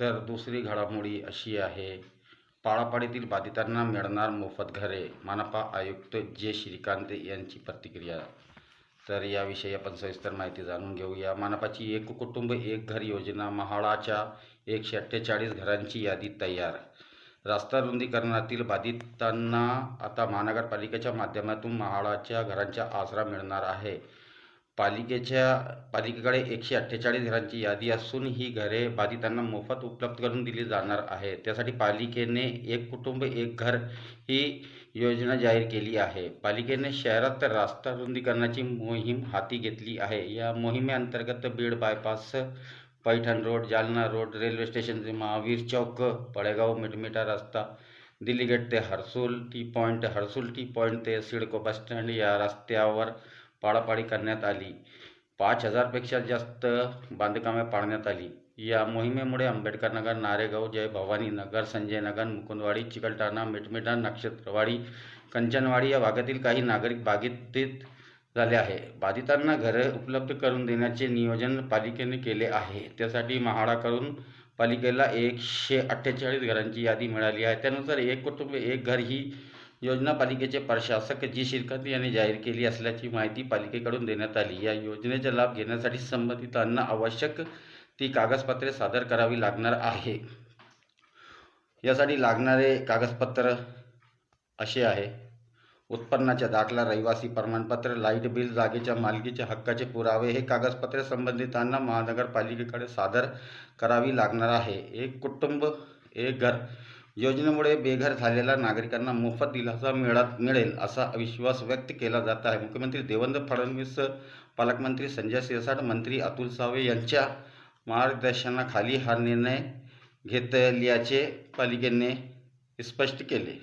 तर दुसरी घडामोडी अशी आहे. पाळापाडीतील बाधितांना मिळणार मोफत घरे मनपा आयुक्त जे श्रीकांत यांची प्रतिक्रिया. तर याविषयी आपण सविस्तर माहिती जाणून घेऊया. मनपाची एक कुटुंब एक घर योजना महाळाच्या एकशे अठ्ठेचाळीस घरांची यादी तयार. रस्ता रुंदीकरणातील बाधितांना आता महानगरपालिकेच्या माध्यमातून महाळाच्या घरांचा आसरा मिळणार आहे. पालिकेच्या पालिकेकडे एकशे अठ्ठेचाळीस घरांची यादी असून ही घरे बाधितांना मोफत उपलब्ध करून दिली जाणार आहे. त्यासाठी पालिकेने एक कुटुंब एक घर ही योजना जाहीर केली आहे. पालिकेने शहरात रस्ता रुंदीकरणाची मोहीम हाती घेतली आहे. या मोहिमेअंतर्गत Beed bypass Paithan road Jalna road railway station ते महावीर चौक पडेगाव मिटमिटा रस्ता दिल्ली गेट ते Harsul T point Harsul T point ते सिडको बस स्टँड या रस्त्यावर पाडापाडी करण्यात आली. पाच हजारपेक्षा जास्त बांधकामे पाडण्यात आली. या मोहिमेमुळे आंबेडकर नगर नारेगाव जय भवानी नगर संजय नगर मुकुंदवाडी चिकलठाणा मिठमिठा नक्षत्रवाडी कंचनवाडी या भागातील काही नागरिक बाधित झाले आहे. बाधितांना घरे उपलब्ध करून देण्याचे नियोजन पालिकेने केले आहे. त्यासाठी म्हाडाकडून पालिकेला एकशे अठ्ठेचाळीस घरांची यादी मिळाली आहे. त्यानुसार एक कुटुंब एक घर ही योजना पालिकेचे प्रशासक जी श्रीकांत यांनी जाहीर केली असल्याची माहिती पालिकेकडून देण्यात आली. या योजनेचा लाभ घेण्यासाठी संबंधितांना आवश्यक ती कागदपत्रे सादर करावी लागणार आहे. यासाठी लागणारे कागदपत्र असे आहे. उत्पन्नाचा दाखला रहिवासी प्रमाणपत्र लाइट बिल जागेच्या मालकीच्या हक्काचे पुरावे हे कागदपत्रे संबंधितांना महानगरपालिकेकडे सादर करावी लागणार आहे. एक कुटुंब एक घर योजनेमुळे बेघर झालेल्या नागरिकांना मोफत दिलासा मिळत मिळेल असा विश्वास व्यक्त केला जात आहे. मुख्यमंत्री देवेंद्र फडणवीस पालकमंत्री संजय शिरसाट मंत्री अतुल सावे यांच्या मार्गदर्शनाखाली हा निर्णय घेतल्याचे पालिकेने स्पष्ट केले.